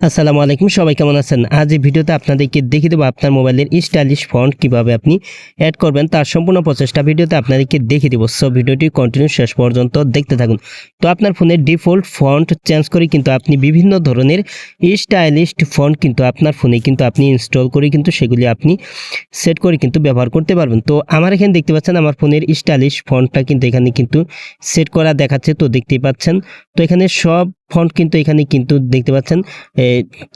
আসসালামু আলাইকুম, সবাই কেমন আছেন? আজ এই ভিডিওতে আপনাদেরকে দেখিয়ে দেবো আপনার মোবাইলের স্টাইলিশ ফন্ট কীভাবে আপনি অ্যাড করবেন, তার সম্পূর্ণ প্রচেষ্টা ভিডিওতে আপনাদেরকে দেখিয়ে দেবো। সো ভিডিওটি কন্টিনিউ শেষ পর্যন্ত দেখতে থাকুন। তো আপনার ফোনের ডিফল্ট ফন্ট চেঞ্জ করে কিন্তু আপনি বিভিন্ন ধরনের স্টাইলিশ ফন্ট কিন্তু আপনার ফোনে কিন্তু আপনি ইনস্টল করে কিন্তু সেগুলি আপনি সেট করে কিন্তু ব্যবহার করতে পারবেন। তো আমার এখানে দেখতে পাচ্ছেন, আমার ফোনের স্টাইলিশ ফন্টটা কিন্তু এখানে কিন্তু সেট করা দেখাচ্ছে, তো দেখতেই পাচ্ছেন। তো এখানে সব ফন্ট কিন্তু এখানে কিন্তু দেখতে পাচ্ছেন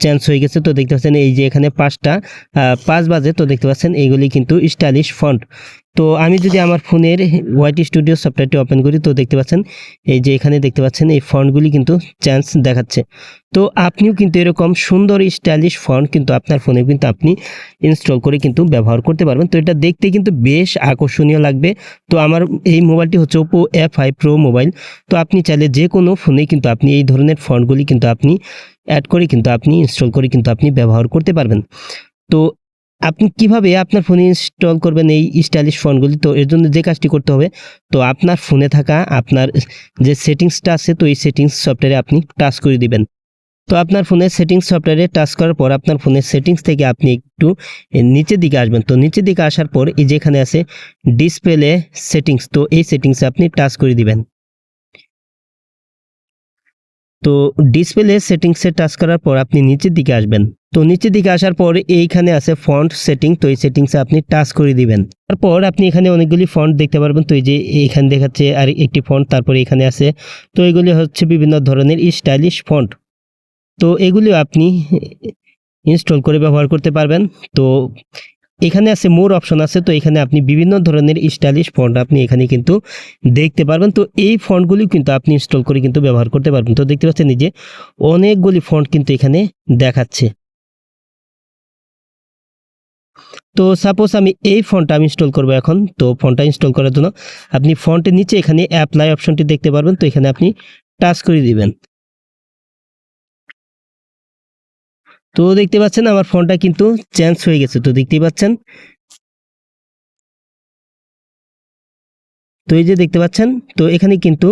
চেঞ্জ হয়ে গেছে। তো দেখতে পাচ্ছেন এই যে এখানে পাঁচটা পাঁচ বাজে, তো দেখতে পাচ্ছেন এইগুলি কিন্তু স্টাইলিশ ফন্ট তো আমি যদি আমার ফোনের হোয়াইট স্টুডিও সফটওয়্যারটি ওপেন করি, তো দেখতে পাচ্ছেন, এই যে এখানে দেখতে পাচ্ছেন, এই ফন্টগুলি কিন্তু চান্স দেখাচ্ছে। তো আপনিও কিন্তু এরকম সুন্দর স্টাইলিশ ফন্ট কিন্তু আপনার ফোনে কিন্তু আপনি ইনস্টল করে কিন্তু ব্যবহার করতে পারবেন। তো এটা দেখতে কিন্তু বেশ আকর্ষণীয় লাগবে। তো আমার এই মোবাইলটি হচ্ছে Oppo F five pro mobile. তো আপনি চাইলে যে কোনো ফোনে কিন্তু আপনি এই ধরনের ফন্টগুলি কিন্তু আপনি অ্যাড করে কিন্তু আপনি ইনস্টল করে কিন্তু আপনি ব্যবহার করতে পারবেন। তো আপনি কীভাবে আপনার ফোনে ইনস্টল করবেন এই স্টাইলিশ ফোনগুলি তো এর জন্য যে কাজটি করতে হবে, তো আপনার ফোনে থাকা আপনার যে সেটিংসটা আছে, তো এই সেটিংস সফটওয়্যারে আপনি টাচ করে দিবেন। তো আপনার ফোনের সেটিংস সফটওয়্যারে টাচ করার পর আপনার ফোনের সেটিংস থেকে আপনি একটু নিচের দিকে আসবেন। তো নিচের দিকে আসার পর এই যেখানে আছে ডিসপ্লে সেটিংস তো এই সেটিংসে আপনি টাচ করে দিবেন। তো ডিসপ্লে সেটিংসে টাচ করার পর আপনি নিচের দিকে আসবেন। তো নিচের দিকে আসার পর এইখানে আছে ফন্ট সেটিং তো এই সেটিংসে আপনি টাচ করে দিবেন। তারপর আপনি এখানে অনেকগুলি ফন্ট দেখতে পারবেন, তো এই যে এইখানে দেখাচ্ছে আর একটি ফন্ট তারপরে এখানে আছে। তো এগুলি হচ্ছে বিভিন্ন ধরনের স্টাইলিশ ফন্ট তো এগুলি আপনি ইনস্টল করে ব্যবহার করতে পারবেন। তো এখানে আছে মোর অপশন আছে, তো এখানে আপনি বিভিন্ন ধরনের স্টাইলিশ ফন্ট আপনি এখানে কিন্তু দেখতে পারবেন। তো এই ফন্টগুলি কিন্তু আপনি ইনস্টল করে কিন্তু ব্যবহার করতে পারবেন। তো দেখতে পাচ্ছেন যে অনেকগুলি ফন্ট কিন্তু এখানে দেখাচ্ছে। তো সাপোজ আমি এই ফোনটা আমি ইনস্টল করব এখন। তো ফোনটা ইনস্টল করার জন্য আপনি ফন্টের নিচে এখানে অ্যাপ্লাই অপশনটি দেখতে পারবেন। তো এখানে আপনি টাচ করে দিবেন। তো দেখতে পাচ্ছেন আমার ফোনটা কিন্তু চেঞ্জ হয়ে গেছে। তো দেখতেই পাচ্ছেন। তো এই যে দেখতে পাচ্ছেন, তো এখানে কিন্তু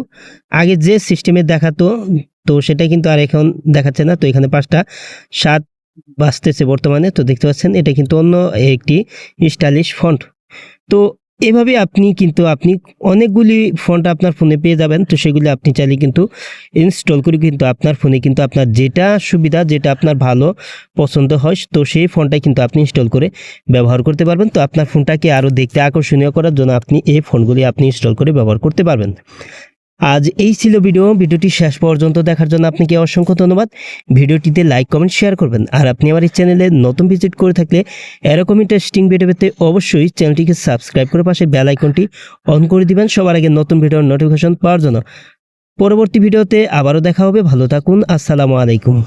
আগে যে সিস্টেমে দেখাতো, তো সেটা কিন্তু আর এখন দেখাচ্ছে না। তো এখানে পাঁচটা, সাত বাজতেছে বর্তমানে। তো দেখতে পাচ্ছেন, এটা কিন্তু অন্য একটি স্টাইলিশ ফন্ট। তো এভাবে আপনি কিন্তু, আপনি অনেকগুলি ফন্ট আপনার ফোনে পেয়ে যাবেন। তো সেগুলি আপনি চাইলে কিন্তু ইনস্টল করে কিন্তু আপনার ফোনে কিন্তু আপনার যেটা সুবিধা, যেটা আপনার ভালো পছন্দ হয়, তো সেই ফোনটা কিন্তু আপনি ইনস্টল করে ব্যবহার করতে পারবেন। তো আপনার ফোনটাকে আরও দেখতে আকর্ষণীয় করার জন্য আপনি এই ফোনগুলি আপনি ইনস্টল করে ব্যবহার করতে পারবেন। আজ এই ছিল ভিডিও। ভিডিওটি শেষ পর্যন্ত দেখার জন্য আপনাকে অসংখ্য ধন্যবাদ। ভিডিওটিতে লাইক, কমেন্ট, শেয়ার করবেন। আর আপনি আমার এই চ্যানেলে নতুন ভিজিট করে থাকলে এরকম ইন্টারেস্টিং ভিডিও পেতে অবশ্যই চ্যানেলটিকে সাবস্ক্রাইব করে পাশে বেল আইকনটি অন করে দিবেন। সবার আগে নতুন ভিডিওর নোটিফিকেশন পাওয়ার জন্য। পরবর্তী ভিডিওতে আবারও দেখা হবে। ভালো থাকুন। আসসালামু আলাইকুম।